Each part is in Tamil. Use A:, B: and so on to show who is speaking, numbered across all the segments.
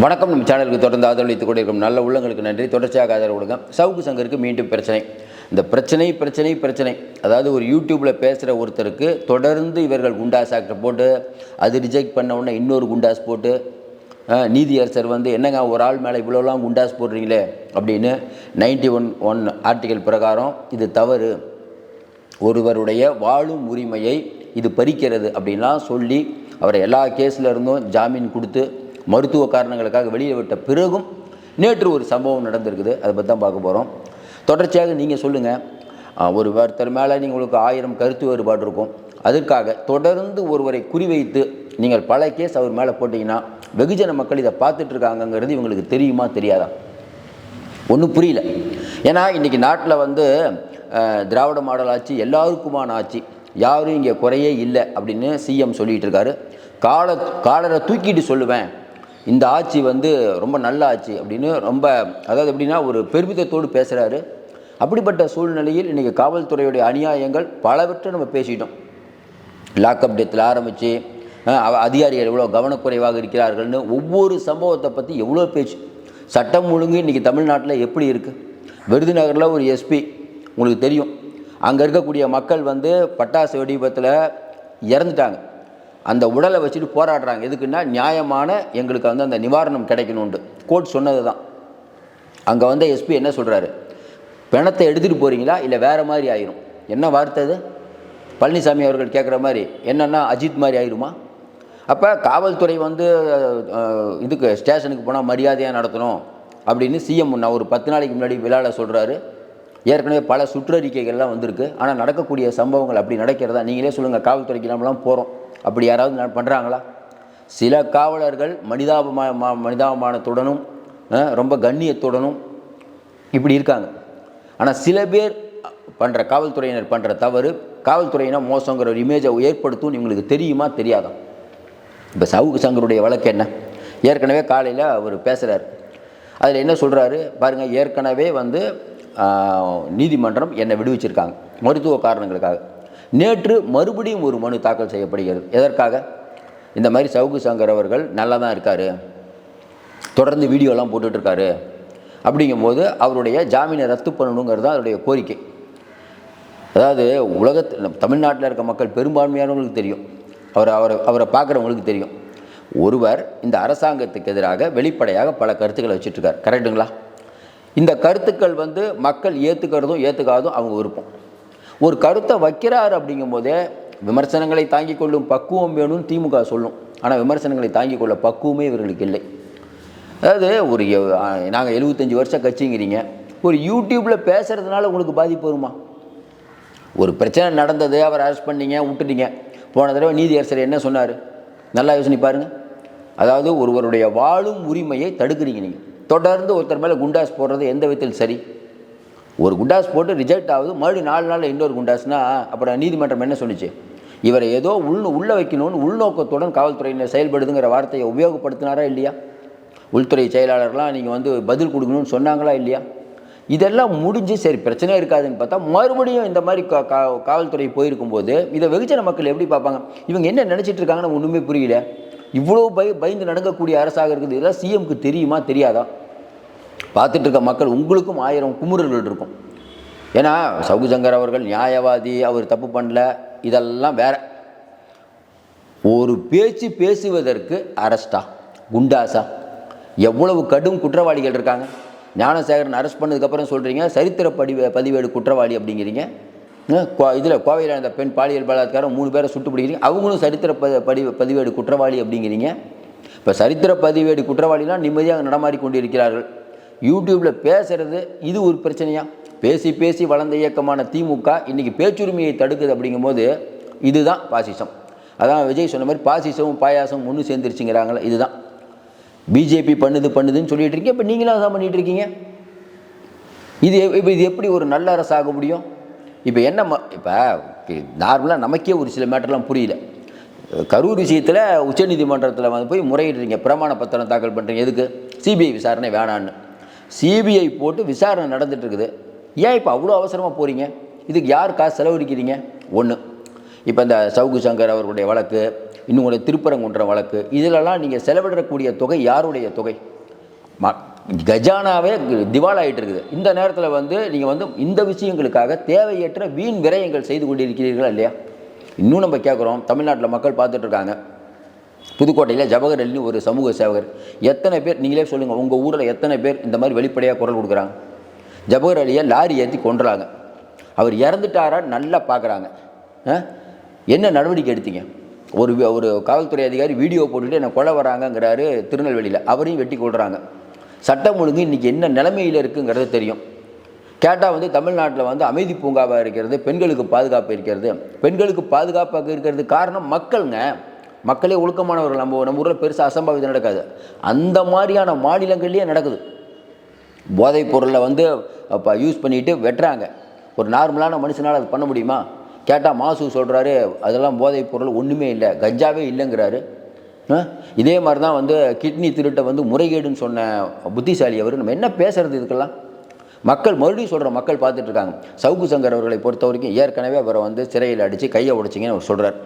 A: வணக்கம் நம்ம சேனலுக்கு தொடர்ந்து ஆதரவளித்துக் கொண்டிருக்கும் நல்ல உள்ளங்களுக்கு நன்றி. தொடர்ச்சியாக ஆதரவு கொடுங்க சவுக்கு சங்கருக்கு மீண்டும் பிரச்சனை. இந்த பிரச்சனை பிரச்சனை பிரச்சனை. அதாவது ஒரு யூடியூப்பில் பேசுகிற ஒருத்தருக்கு தொடர்ந்து இவர்கள் குண்டாஸ் ஆக்டை போட்டு அது ரிஜெக்ட் பண்ண உடனே இன்னொரு குண்டாஸ் போட்டு நீதியரசர் வந்து என்னங்க ஒரு ஆள் மேலே இவ்வளோலாம் குண்டாஸ் போடுறீங்களே அப்படின்னு நைன்டி ஒன் ஒன் ஆர்டிகல் பிரகாரம் இது தவறு. ஒருவருடைய வாழும் உரிமையை இது பறிக்கிறது அப்படின்லாம் சொல்லி அவரை எல்லா கேஸில் இருந்தும் ஜாமீன் கொடுத்து மருத்துவ காரணங்களுக்காக வெளியே விட்ட பிறகும் நேற்று ஒரு சம்பவம் நடந்திருக்குது. அதை பற்றி தான் பார்க்க போகிறோம் தொடர்ச்சியாக நீங்கள் சொல்லுங்கள் ஒரு ஒருத்தர் மேலே நீங்கள் உங்களுக்கு ஆயிரம் கருத்து வேறுபாடு இருக்கும். அதற்காக தொடர்ந்து ஒருவரை குறிவைத்து நீங்கள் பல கேஸ் அவர் மேலே போட்டிங்கன்னா வெகுஜன மக்கள் இதை பார்த்துட்டு இருக்காங்கங்கிறது இவங்களுக்கு தெரியுமா தெரியாதா? ஒன்றும் புரியல. ஏன்னா இன்றைக்கி நாட்டில் வந்து திராவிட மாடல் ஆட்சி எல்லாருக்குமான ஆட்சி. யாரும் இங்கே குறையே இல்லை அப்படின்னு சிஎம் சொல்லிகிட்டு இருக்காரு. கால காலரை தூக்கிட்டு சொல்லுவேன். இந்த ஆட்சி வந்து ரொம்ப நல்ல ஆட்சி அப்படின்னு ரொம்ப அதாவது எப்படின்னா ஒரு பெருமிதத்தோடு பேசுகிறாரு அப்படிப்பட்ட சூழ்நிலையில் இன்றைக்கி காவல்துறையுடைய அநியாயங்கள் பலவற்றை நம்ம பேசிட்டோம். லாக்அப் டெத்தில் ஆரம்பித்து அதிகாரிகள் எவ்வளோ கவனக்குறைவாக இருக்கிறார்கள்னு ஒவ்வொரு சம்பவத்தை பற்றி எவ்வளோ பேச்சு. சட்டம் ஒழுங்கு இன்றைக்கி தமிழ்நாட்டில் எப்படி இருக்குது விருதுநகரில் ஒரு எஸ்பி உங்களுக்கு தெரியும். அங்கே இருக்கக்கூடிய மக்கள் வந்து பட்டாசு வெடிபத்தில் இறந்துட்டாங்க. அந்த உடலை வச்சுட்டு போராடுறாங்க. எதுக்குன்னா நியாயமான எங்களுக்கு வந்து அந்த நிவாரணம் கிடைக்கணுண்டு கோர்ட் சொன்னது தான் அங்கே வந்து எஸ்பி என்ன சொல்கிறாரு பிணத்தை எடுத்துகிட்டு போகிறீங்களா இல்லை வேறு மாதிரி ஆயிரும்? என்ன வார்த்தை அது? பழனிசாமி அவர்கள் கேட்குற மாதிரி என்னென்னா அஜித் மாதிரி ஆயிருமா? அப்போ காவல்துறை வந்து இதுக்கு ஸ்டேஷனுக்கு போனால் மரியாதையாக நடத்தணும் அப்படின்னு சிஎம் நான் ஒரு பத்து நாளைக்கு முன்னாடி விழாவில் சொல்கிறாரு ஏற்கனவே பல சுற்றறிக்கைகள்லாம் வந்திருக்கு. ஆனால் நடக்கக்கூடிய சம்பவங்கள் அப்படி நடக்கிறதா நீங்களே சொல்லுங்கள் காவல்துறைக்கு நம்மளாம் போகிறோம் அப்படி யாராவது பண்ணுறாங்களா சில காவலர்கள் மனிதாபமா மனிதாபமானத்துடனும் ரொம்ப கண்ணியத்துடனும் இப்படி இருக்காங்க. ஆனால் சில பேர் பண்ணுற காவல்துறையினர் பண்ணுற தவறு காவல்துறையினர் மோசங்கிற ஒரு இமேஜை ஏற்படுத்தும் இவங்களுக்கு தெரியுமா? தெரியாதா? இப்போ சவுக்கு சங்கருடைய வழக்கு என்ன? ஏற்கனவே காலையில் அவர் பேசுகிறார் அதில் என்ன சொல்கிறாரு பாருங்கள் ஏற்கனவே வந்து நீதிமன்றம் என்னை விடுவிச்சிருக்காங்க. மருத்துவ காரணங்களுக்காக. நேற்று மறுபடியும் ஒரு மனு தாக்கல் செய்யப்படுகிறது. எதற்காக? இந்த மாதிரி சவுக்கு சங்கர் அவர்கள் நல்லா தான் இருக்கார். தொடர்ந்து வீடியோலாம் போட்டுட்ருக்காரு. அப்படிங்கும்போது அவருடைய ஜாமீனை ரத்து பண்ணணுங்கிறது தான் அவருடைய கோரிக்கை. அதாவது உலகத்தில் தமிழ்நாட்டில் இருக்க மக்கள் பெரும்பான்மையானவங்களுக்கு தெரியும். அவர் அவரை அவரை பார்க்குறவங்களுக்கு தெரியும். ஒருவர் இந்த அரசாங்கத்துக்கு எதிராக வெளிப்படையாக பல கருத்துக்களை வச்சுட்ருக்கார். கரெக்டுங்களா இந்த கருத்துக்கள் வந்து மக்கள் ஏற்றுக்கிறதும் ஏற்றுக்காததும் அவங்க விருப்பம். ஒரு கருத்தை வைக்கிறார் அப்படிங்கும்போதே விமர்சனங்களை தாங்கிக் கொள்ளும் பக்குவம் வேணும்னு திமுக சொல்லும். ஆனால் விமர்சனங்களை தாங்கிக் கொள்ள பக்குவமே இவர்களுக்கு இல்லை. அதாவது ஒரு நாங்கள் எழுபத்தஞ்சி வருஷம் கட்சிங்கிறீங்க. ஒரு யூடியூப்பில் பேசுகிறதுனால உங்களுக்கு பாதிப்பு வருமா? ஒரு பிரச்சனை நடந்தது அவர் அரெஸ்ட் பண்ணீங்க விட்டுட்டீங்க. போன தடவை நீதியரசர் என்ன சொன்னார்? நல்லா யோசனை பாருங்கள் அதாவது ஒருவருடைய வாழும் உரிமையை தடுக்கிறீங்க நீங்கள் தொடர்ந்து ஒருத்தர் மேலே குண்டாஸ் போடுறது எந்த விதத்தில் சரி? ஒரு குண்டாஸ் போட்டு ரிஜெக்ட் ஆகுது. மறுபடியும் நாலு நாளில் இன்னொரு குண்டாஸ்னா அப்புறம் நீதிமன்றம் என்ன சொல்லிச்சு? இவரை ஏதோ உள் உள்ளே வைக்கணும்னு உள்நோக்கத்துடன் காவல்துறையினர் செயல்படுதுங்கிற வார்த்தையை உபயோகப்படுத்தினாரா இல்லையா? உள்துறை செயலாளர்லாம் நீங்கள் வந்து பதில் கொடுக்கணும்னு சொன்னாங்களா இல்லையா? இதெல்லாம் முடிஞ்சு சரி பிரச்சனையே இருக்காதுன்னு பார்த்தா மறுபடியும் இந்த மாதிரி கா கா- காவல்துறை போயிருக்கும்போது இதை வெகுஜன மக்கள் எப்படி பார்ப்பாங்க? இவங்க என்ன நினச்சிட்டு இருக்காங்கன்னு ஒன்றுமே புரியல. இவ்வளோ பய பயந்து நடக்கக்கூடிய அரசாக இருக்குது. இதெல்லாம் சிஎம்க்கு தெரியுமா? தெரியாதா? பார்த்துட்டு இருக்க மக்கள் உங்களுக்கும் ஆயிரம் குமுறல்கள் இருக்கும். ஏன்னா சவுகு சங்கர் அவர்கள் நியாயவாதி அவர் தப்பு பண்ணல இதெல்லாம் வேற. ஒரு பேச்சு பேசுவதற்கு அரஸ்டா குண்டாசா. எவ்வளவு கடும் குற்றவாளிகள் இருக்காங்க. ஞானசேகரன் அரெஸ்ட் பண்ணதுக்கப்புறம் சொல்கிறீங்க சரித்திர படி பதிவேடு குற்றவாளி அப்படிங்கிறீங்க. இதில் கோவையில் அந்த பெண் பாலியல் பலாத்காரம் மூணு பேரை சுட்டு பிடிக்கிறீங்க. அவங்களும் சரித்திர ப படி பதிவேடு குற்றவாளி அப்படிங்கிறீங்க. இப்போ சரித்திர பதிவேடு குற்றவாளிலாம் நிம்மதியாக நடமாடி கொண்டிருக்கிறார்கள். யூடியூப்பில் பேசுகிறது இது ஒரு பிரச்சனையா? பேசி பேசி வளர்ந்த இயக்கமான திமுக இன்றைக்கி பேச்சுரிமையை தடுக்குது அப்படிங்கும்போது இதுதான் பாசிசம். அதான் விஜய் சொன்ன மாதிரி பாசிசமும் பாயாசமும் ஒன்று சேர்ந்துருச்சுங்கிறாங்களே இதுதான். பிஜேபி பண்ணுது பண்ணுதுன்னு சொல்லிட்டு இருக்கீங்க. இப்போ நீங்களும் அதான் பண்ணிகிட்டு இருக்கீங்க. இது இப்போ இது எப்படி ஒரு நல்ல அரசாக முடியும்? இப்போ என்ன இப்போ நார்மலாக நமக்கே ஒரு சில மேட்டர்லாம் புரியல. கரூர் விஷயத்தில் உச்சநீதிமன்றத்தில் வந்து போய் முறையிடுறீங்க. பிரமாண பத்திரம் தாக்கல் பண்ணுறீங்க எதுக்கு? சிபிஐ விசாரணை வேணான்னு. சிபிஐ போட்டு விசாரணை நடந்துட்டு இருக்குது ஏன் இப்போ அவ்வளோ அவசரமாக போகிறீங்க இதுக்கு யார் காசு செலவழிக்கிறீங்க? ஒன்று இப்போ இந்த சவுகு சங்கர் அவர்களுடைய வழக்கு இன்னும் ஒரு திருப்பரங்குன்ற வழக்கு இதிலெல்லாம் நீங்கள் செலவிடக்கூடிய தொகை யாருடைய தொகை? ம கஜானாவே திவாலாகிட்டு இருக்குது இந்த நேரத்தில் வந்து நீங்கள் வந்து இந்த விஷயங்களுக்காக தேவையற்ற வீண் விரயங்கள் செய்து கொண்டிருக்கிறீர்களா இல்லையா? இன்னும் நம்ம கேட்குறோம் தமிழ்நாட்டில் மக்கள் பார்த்துட்ருக்காங்க புதுக்கோட்டையில் ஜவஹர் அலின்னு ஒரு சமூக சேவகர். எத்தனை பேர் நீங்களே சொல்லுங்கள் உங்கள் ஊரில் எத்தனை பேர் இந்த மாதிரி வெளிப்படையாக குரல் கொடுக்குறாங்க? ஜவஹர் அலியை லாரி ஏற்றி கொண்டுறாங்க அவர் இறந்துட்டாரா நல்லா பார்க்குறாங்க என்ன நடவடிக்கை எடுத்தீங்க? ஒரு ஒரு காவல்துறை அதிகாரி வீடியோ போட்டுட்டு என்னை கொலை வராங்கங்கிறாரு திருநெல்வேலியில். அவரையும் வெட்டி கொள்கிறாங்க சட்டம் ஒழுங்கு இன்றைக்கி என்ன நிலைமையில் இருக்குங்கிறது தெரியும். கேட்டால் வந்து தமிழ்நாட்டில் வந்து அமைதி பூங்காவாக இருக்கிறது பெண்களுக்கு பாதுகாப்பு இருக்கிறது. பெண்களுக்கு பாதுகாப்பாக இருக்கிறது காரணம் மக்களுங்க. மக்களே ஒழுக்கமானவர்கள். நம்ம நம்ம ஊரில் பெருசாக அசம்பாவிதம் நடக்காது. அந்த மாதிரியான மாநிலங்கள்லேயே நடக்குது. போதைப் பொருளை வந்து அப்போ யூஸ் பண்ணிட்டு வெட்டுறாங்க. ஒரு நார்மலான மனுஷனால் அது பண்ண முடியுமா? கேட்டால் மாசு சொல்கிறாரு அதெல்லாம் போதைப் பொருள் ஒன்றுமே இல்லை கஞ்சாவே இல்லைங்கிறாரு. இதே மாதிரி தான் வந்து கிட்னி திருட்டை வந்து முறைகேடுன்னு சொன்ன புத்திசாலி அவர். நம்ம என்ன பேசுறது இதுக்கெல்லாம்? மக்கள் மறுபடியும் சொல்கிற மக்கள் பார்த்துட்டு இருக்காங்க. சவுக்கு சங்கர் அவர்களை பொறுத்த வரைக்கும் ஏற்கனவே அவரை வந்து சிறையில் அடித்து கையை உடைச்சிங்கன்னு அவர் சொல்கிறார்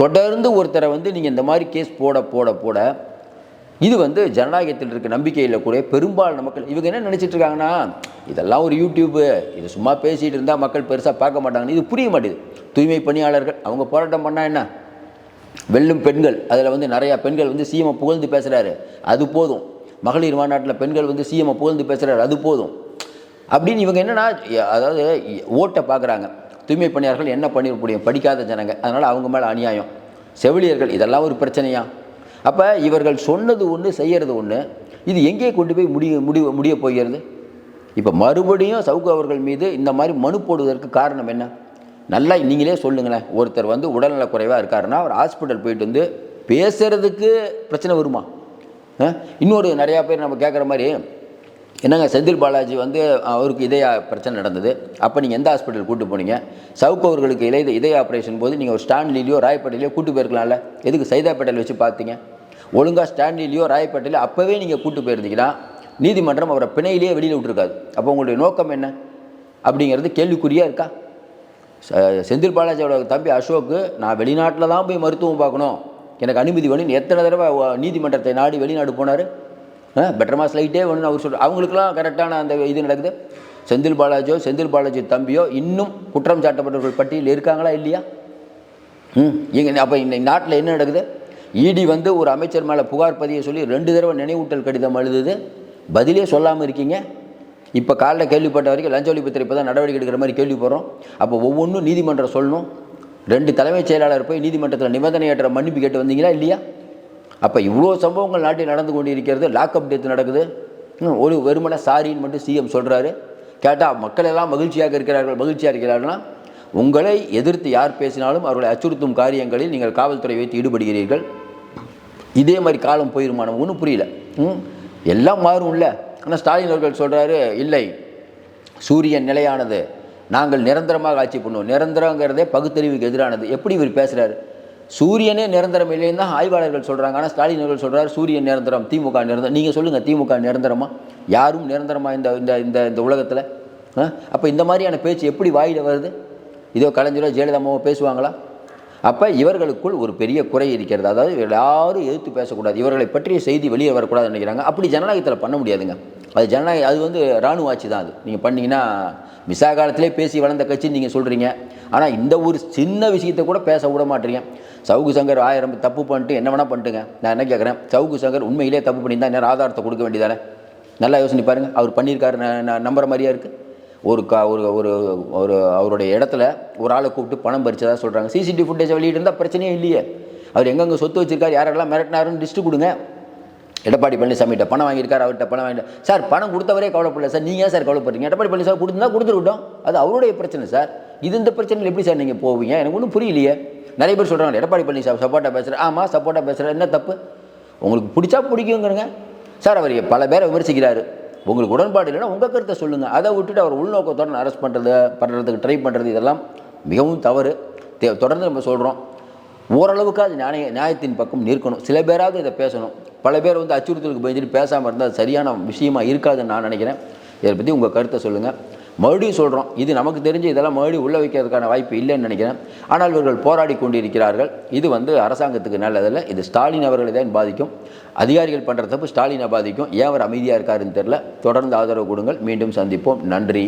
A: தொடர்ந்து ஒருத்தரை வந்து நீங்கள் இந்த மாதிரி கேஸ் போட போட போட இது வந்து ஜனநாயகத்தில் இருக்க நம்பிக்கையில் கூட பெரும்பாலான மக்கள் இவங்க என்ன நினச்சிட்டு இருக்காங்கன்னா இதெல்லாம் ஒரு யூடியூப்பு இது சும்மா பேசிகிட்டு இருந்தால் மக்கள் பெருசாக பார்க்க மாட்டாங்கன்னு இது புரிய மாட்டேது. தூய்மை பணியாளர்கள் அவங்க போராட்டம் பண்ணால் என்ன? வெல்லும் பெண்கள் அதில் வந்து நிறையா பெண்கள் வந்து சிஎம்ஐ புகழ்ந்து பேசுகிறாரு அது போதும். மகளிர் மாநாட்டில் பெண்கள் வந்து சிஎம்ஐ புகழ்ந்து பேசுகிறாரு அது போதும். அப்படின்னு இவங்க என்னன்னா அதாவது ஓட்டை பார்க்குறாங்க. தூய்மை பணியாளர்கள் என்ன பண்ணிட முடியும்? படிக்காத ஜனங்க. அதனால் அவங்க மேலே அநியாயம். செவிலியர்கள் இதெல்லாம் ஒரு பிரச்சனையா? அப்போ இவர்கள் சொன்னது ஒன்று செய்கிறது ஒன்று இது எங்கே கொண்டு போய் முடிய முடிய முடிய போகிறது? இப்போ மறுபடியும் சவுக்கு அவர்கள் மீது இந்த மாதிரி மனு போடுவதற்கு காரணம் என்ன? நல்லா நீங்களே சொல்லுங்களேன். ஒருத்தர் வந்து உடல்நலக்குறைவாக இருக்காருன்னா அவர் ஹாஸ்பிட்டல் போயிட்டு வந்து பேசுகிறதுக்கு பிரச்சனை வருமா? இன்னொரு நிறையா பேர் நம்ம கேட்குற மாதிரி என்னங்க செந்தில் பாலாஜி வந்து அவருக்கு இதய பிரச்சனை நடந்தது. அப்போ நீங்கள் எந்த ஹாஸ்பிட்டல் கூட்டு போனீங்க? சவுக்கு அவர்களுக்கு இளைய இதய ஆப்ரேஷன் போது நீங்கள் ஒரு ஸ்டான்லிலையோ ராயப்பேட்டையிலையோ கூட்டு போயிருக்கலாம்ல. எதுக்கு சைதாப்பேட்டையில் வச்சு பார்த்தீங்க? ஒழுங்காக ஸ்டான்லிலையோ ராயப்பேட்டையிலோ அப்போவே நீங்கள் கூட்டு போயிருந்தீங்கன்னா நீதிமன்றம் அவரை பிணையிலேயே வெளியில் விட்டுருக்காது. அப்போ உங்களுடைய நோக்கம் என்ன? அப்படிங்கிறது கேள்விக்குறியாக இருக்கா? ச- செந்தில் பாலாஜியோட தம்பி அசோக்கு நான் வெளிநாட்டில் தான் போய் மருத்துவம் பார்க்கணும். எனக்கு அனுமதி வேணும் எத்தனை தடவை நீதிமன்றத்தை நாடி வெளிநாடு போனார்? பெட்டர் மாஸ் லைட்டே வேணும்னு அவர் சொல்கிறார் அவங்களுக்குலாம் கரெக்டான அந்த இது நடக்குது. செந்தில் பாலாஜியோ செந்தில் பாலாஜி தம்பியோ இன்னும் குற்றம் சாட்டப்பட்டவர்கள் பட்டியலில் இருக்காங்களா இல்லையா? ம் இங்கே அப்போ இந்த நாட்டில் என்ன நடக்குது? இடி வந்து ஒரு அமைச்சர் மேலே புகார் பதிய சொல்லி ரெண்டு தடவை நினைவூட்டல் கடிதம் எழுதுது பதிலே சொல்லாமல் இருக்கீங்க. இப்போ காலைல கேள்விப்பட்ட வரைக்கும் லஞ்ச ஒழிப்புத்துறை இப்போ தான் நடவடிக்கை எடுக்கிற மாதிரி கேள்விப்படுறோம் அப்போ ஒவ்வொன்றும் நீதிமன்றம் சொல்லணும். ரெண்டு தலைமைச் செயலாளர் போய் நீதிமன்றத்தில் நிபந்தனையற்ற மன்னிப்பு கேட்டு வந்தீங்களா இல்லையா? அப்போ இவ்வளோ சம்பவங்கள் நாட்டில் நடந்து கொண்டு இருக்கிறது லாக்அப் டெத் நடக்குது. ம், ஒரு வெறுமனை சாரின்னு மட்டும் சிஎம் சொல்கிறாரு கேட்டால் மக்கள் எல்லாம் மகிழ்ச்சியாக இருக்கிறார்கள் மகிழ்ச்சியாக இருக்கிறார்கள்னா உங்களை எதிர்த்து யார் பேசினாலும் அவர்களை அச்சுறுத்தும் காரியங்களில் நீங்கள் காவல்துறை வைத்து ஈடுபடுகிறீர்கள். இதே மாதிரி காலம் போயிருமா நம்ம ஒன்றும் புரியல. ம் எல்லாம் மாறும்ல ஆனால் ஸ்டாலின் அவர்கள் சொல்கிறாரு இல்லை சூரியன் நிலையானது. நாங்கள் நிரந்தரமாக ஆட்சி பண்ணுவோம். நிரந்தரங்கிறதே பகுத்தறிவுக்கு எதிரானது. எப்படி இவர் பேசுகிறாரு சூரியனே நிரந்தரம் இல்லைன்னு தான் ஆய்வாளர்கள் சொல்கிறாங்க ஆனால் ஸ்டாலின் அவர்கள் சொல்கிறார் சூரியன் நிரந்தரம் திமுக நிரந்தரம். நீங்கள் சொல்லுங்கள் திமுக நிரந்தரமா? யாரும் நிரந்தரமா இந்த இந்த இந்த இந்த உலகத்தில்? அப்போ இந்த மாதிரியான பேச்சு எப்படி வாயில் வருது? இதோ கலைஞரோ ஜெயலலிதாமாவோ பேசுவாங்களா? அப்போ இவர்களுக்குள் ஒரு பெரிய குறை இருக்கிறது. அதாவது யாரும் எதிர்த்து பேசக்கூடாது. இவர்களை பற்றிய செய்தி வெளியே வரக்கூடாதுன்னு நினைக்கிறாங்க. அப்படி ஜனநாயகத்தில் பண்ண முடியாதுங்க. அது ஜனநாயக அது வந்து இராணுவ ஆட்சி தான் அது. நீங்கள் பண்ணிங்கன்னா விசா காலத்திலே பேசி வளர்ந்த கட்சின்னு நீங்கள் சொல்கிறீங்க ஆனால் இந்த ஒரு சின்ன விஷயத்தை கூட பேச விட மாட்டீங்க. சவுக்கு சங்கர் ஆயிரம் தப்பு பண்ணிட்டு என்ன வேணால் பண்ணிட்டுங்க. நான் என்ன கேட்குறேன் சவுக்கு சங்கர் உண்மையிலே தப்பு பண்ணியிருந்தா நேரம் ஆதாரத்தை கொடுக்க வேண்டியதானே? நல்லா யோசனை பாருங்கள் அவர் பண்ணியிருக்காரு நான் நம்புற மாதிரியா இருக்குது ஒரு கா ஒரு ஒரு ஒரு அவருடைய இடத்துல ஒரு ஆளை கூப்பிட்டு பணம் பறிச்சதாக சொல்கிறாங்க சிசிடிவி ஃபுட்டேஜை வெளியிட்டு இருந்தால் பிரச்சனையே இல்லையே. அவர் எங்கெங்கே சொத்து வச்சிருக்காரு யாரெல்லாம் மிரட்டினாருன்னு லிஸ்ட்டு கொடுங்க. எடப்பாடி பழனிசாமிகிட்ட பணம் வாங்கியிருக்காரு அவர்கிட்ட பணம் வாங்கிட்டு சார் பணம் கொடுத்தவரே கவலைப்படல சார். நீங்கள் ஏன் சார் கவலைப்படுறீங்க? எடப்பாடி பழனிசாமி கொடுத்துருந்தா கொடுத்துருக்கட்டும். அது அவருடைய பிரச்சனை சார். இது இந்த பிரச்சனையில் எப்படி சார் நீங்கள் போவீங்க? எனக்கு ஒன்றும் புரியலையே. நிறைய பேர் சொல்கிறாங்க எடப்பாடி பழனிசாமி சப்போர்ட்டாக பேசுகிறேன் ஆமாம் சப்போர்ட்டாக பேசுகிறேன் என்ன தப்பு? உங்களுக்கு பிடிச்சா பிடிக்குங்கிறங்க. சார் அவர் பல பேரை விமர்சிக்கிறாரு. உங்களுக்கு உடன்பாடு இல்லைன்னா உங்கள் கருத்தை சொல்லுங்கள் அதை விட்டுட்டு அவர் உள்நோக்கத்தோட அரெஸ்ட் பண்ணுறது பண்ணுறதுக்கு ட்ரை பண்ணுறது இதெல்லாம் மிகவும் தவறு. தொடர்ந்து நம்ம சொல்கிறோம் ஓரளவுக்கு அது நியாய நியாயத்தின் பக்கம் நிற்கணும். சில பேராவது இதை பேசணும். பல பேர் வந்து அச்சுறுத்தலுக்கு பயந்துட்டு பேசாமல் இருந்தால் சரியான விஷயமா இருக்காதுன்னு நான் நினைக்கிறேன். இதை பற்றி உங்கள் கருத்தை சொல்லுங்கள் மறுபடியும் சொல்கிறோம் இது நமக்கு தெரிஞ்சு இதெல்லாம் மறுபடியும் உள்ள வைக்கிறதுக்கான வாய்ப்பு இல்லைன்னு நினைக்கிறேன். ஆனால் இவர்கள் போராடி கொண்டிருக்கிறார்கள். இது வந்து அரசாங்கத்துக்கு நல்லதில்லை. இது ஸ்டாலின் அவர்களை தான் பாதிக்கும். அதிகாரிகள் பண்ணுற தப்பு ஸ்டாலினை பாதிக்கும். ஏன் அவர் அமைதியாக இருக்காருன்னு தெரில தொடர்ந்து ஆதரவு கொடுங்கள். மீண்டும் சந்திப்போம். நன்றி.